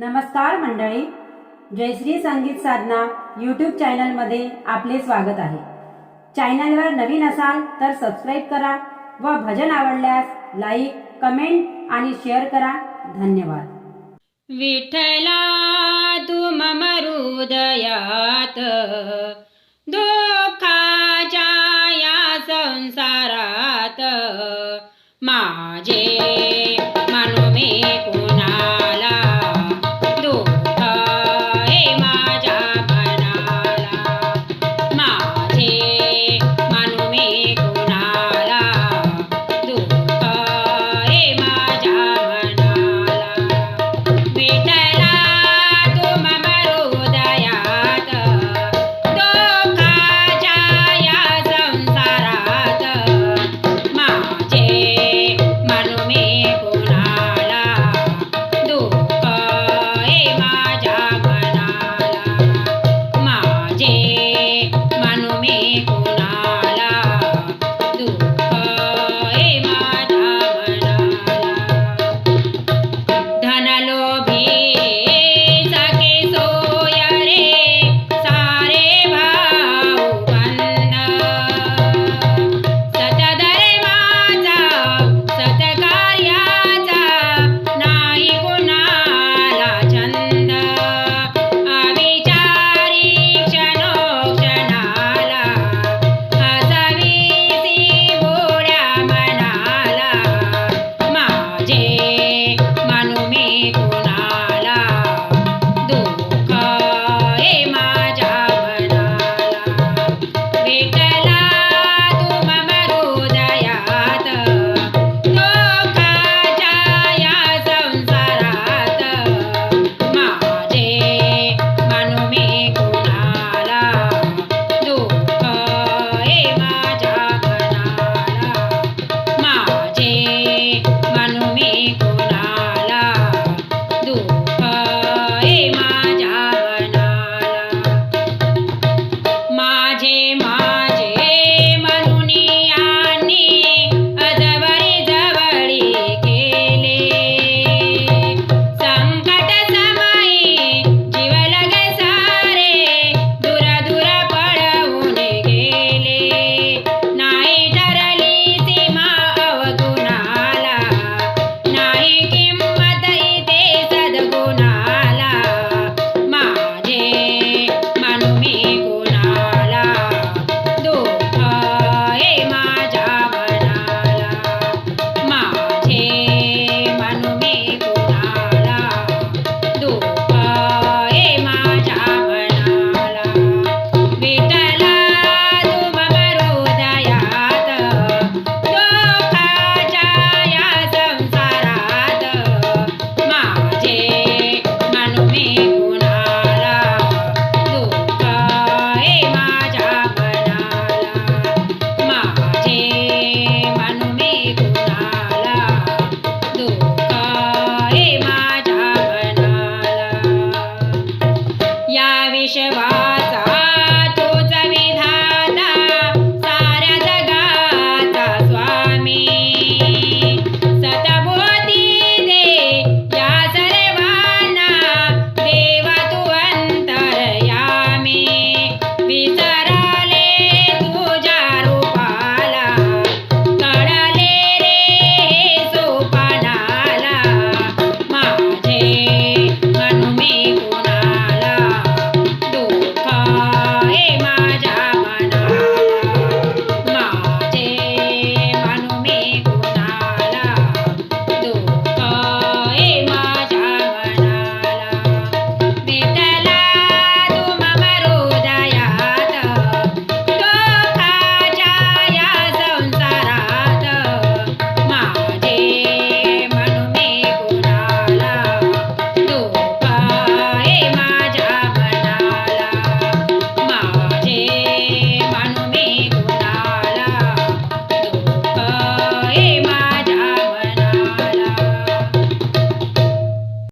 नमस्कार मंडळी. जयश्री संगीत साधना यूट्यूब चॅनलमध्ये आपले स्वागत आहे. चॅनलवर नवीन असाल तर सबस्क्राईब करा व भजन आवडल्यास लाईक कमेंट आणि शेअर करा. धन्यवाद. विठला तू मम हृदया